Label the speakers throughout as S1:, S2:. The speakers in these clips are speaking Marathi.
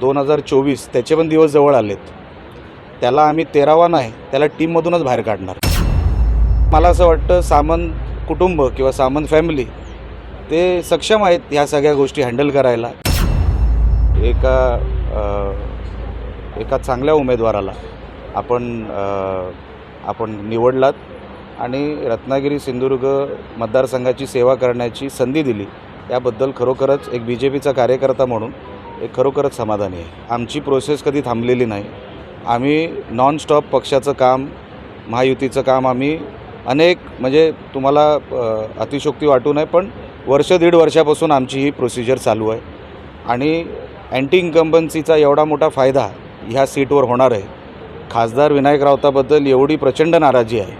S1: दोन हजार चोवीस त्याचे पण दिवस जवळ आलेत. त्याला आम्ही तेरावा नाही त्याला टीममधूनच बाहेर काढणार. मला असं वाटतं सामंत कुटुंब किंवा सामंत फॅमिली ते सक्षम आहेत ह्या सगळ्या गोष्टी हँडल करायला. एका एका चांगल्या उमेदवाराला आपण आपण निवडलात आणि रत्नागिरी सिंधुदुर्ग मतदारसंघाची सेवा करण्याची संधी दिली. याबद्दल खरोखरच एक बी जे पीचा कार्यकर्ता म्हणून एक खरोखरच समाधानी आहे. आमची प्रोसेस कधी थांबलेली नाही. आम्ही नॉनस्टॉप पक्षाचं काम महायुतीचं काम आम्ही अनेक म्हणजे तुम्हाला अतिशोक्ती वाटू नये पण वर्ष दीड वर्षापासून आमची ही प्रोसिजर चालू आहे. आणि अँटी इन्कम्बन्सीचा एवढा मोठा फायदा ह्या सीटवर होणार आहे. खासदार विनायक राऊताबद्दल एवढी प्रचंड नाराजी आहे.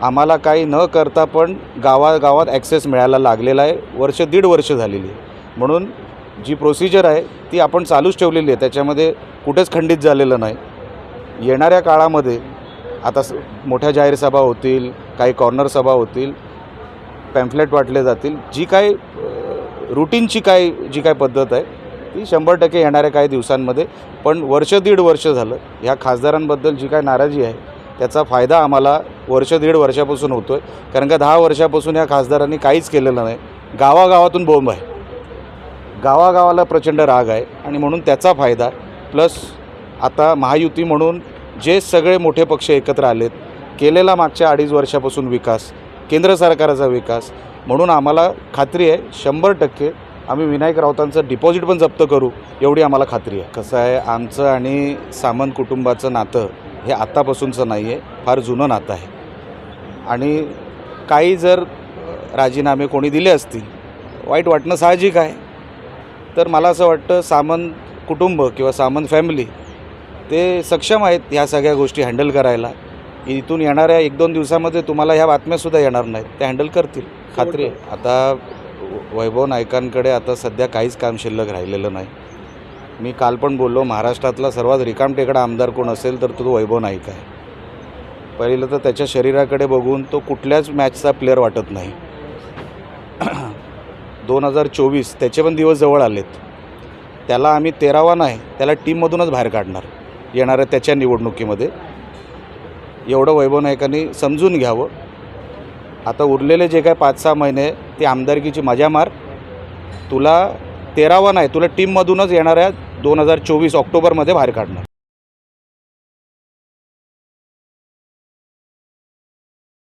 S1: आम्हाला काही न करता पण गावागावात ॲक्सेस मिळायला लागलेला आहे. वर्ष दीड वर्ष झालेली आहे. म्हणून जी प्रोसिजर आहे ती आपण चालूच ठेवलेली आहे. त्याच्यामध्ये कुठेच खंडित झालेलं नाही. येणाऱ्या काळामध्ये आता स मोठ्या जाहीर सभा होतील काही कॉर्नर सभा होतील पॅम्फलेट वाटले जातील. जी काय रुटीनची काय जी काय पद्धत आहे ती शंभर टक्के येणाऱ्या काही दिवसांमध्ये. पण वर्ष दीड वर्ष झालं ह्या खासदारांबद्दल जी काय नाराजी आहे त्याचा फायदा आम्हाला वर्ष दीड वर्षापासून होतो आहे कारण का दहा वर्षापासून या खासदारांनी काहीच केलेलं नाही. गावागावातून बोंब आहे. गावागावाला प्रचंड राग आहे आणि म्हणून त्याचा फायदा. प्लस आता महायुती म्हणून जे सगळे मोठे पक्ष एकत्र आलेत केलेला मागच्या अडीच वर्षापासून विकास केंद्र सरकारचा विकास म्हणून आम्हाला खात्री आहे शंभर टक्के आम्ही विनायक राऊतांचं डिपॉझिट पण जप्त करू एवढी आम्हाला खात्री आहे. कसं आहे आमचं आणि सामंत कुटुंबाचं नातं हे आत्तापासूनचं नाही आहे फार जुनं नातं आहे. आणि काही जर राजीनामे कोणी दिले असतील वाईट वाटणं साहजिक आहे. तर मला असं वाटतं सामंत कुटुंब किंवा सामंत फॅमिली ते सक्षम आहेत ह्या सगळ्या गोष्टी हँडल करायला. इथून येणाऱ्या एक दोन दिवसामध्ये तुम्हाला ह्या बातम्यासुद्धा येणार नाहीत. ते हँडल करतील. खात्री आहे. आता वैभव नायकांकडे आता सध्या काहीच काम शिल्लक राहिलेलं नाही. मी काल पण बोललो महाराष्ट्रातला सर्वात रिकामटेकडा आमदार कोण असेल तर तो वैभव नाईक आहे. पहिलं तर त्याच्या शरीराकडे बघून तो कुठल्याच मॅचचा प्लेअर वाटत नाही. दोन हजार चोवीस त्याचे पण दिवस जवळ आलेत. त्याला आम्ही तेरावा नाही त्याला टीममधूनच बाहेर काढणार येणाऱ्या त्याच्या निवडणुकीमध्ये. एवढं वैभव नायकांनी समजून घ्यावं. आता उरलेले जे काय पाच सहा महिने ती आमदारकीची मजा मार. तुला तेरावा नाही तुला टीममधूनच येणाऱ्या दोन हजार चोवीस ऑक्टोबरमध्ये बाहेर काढणार.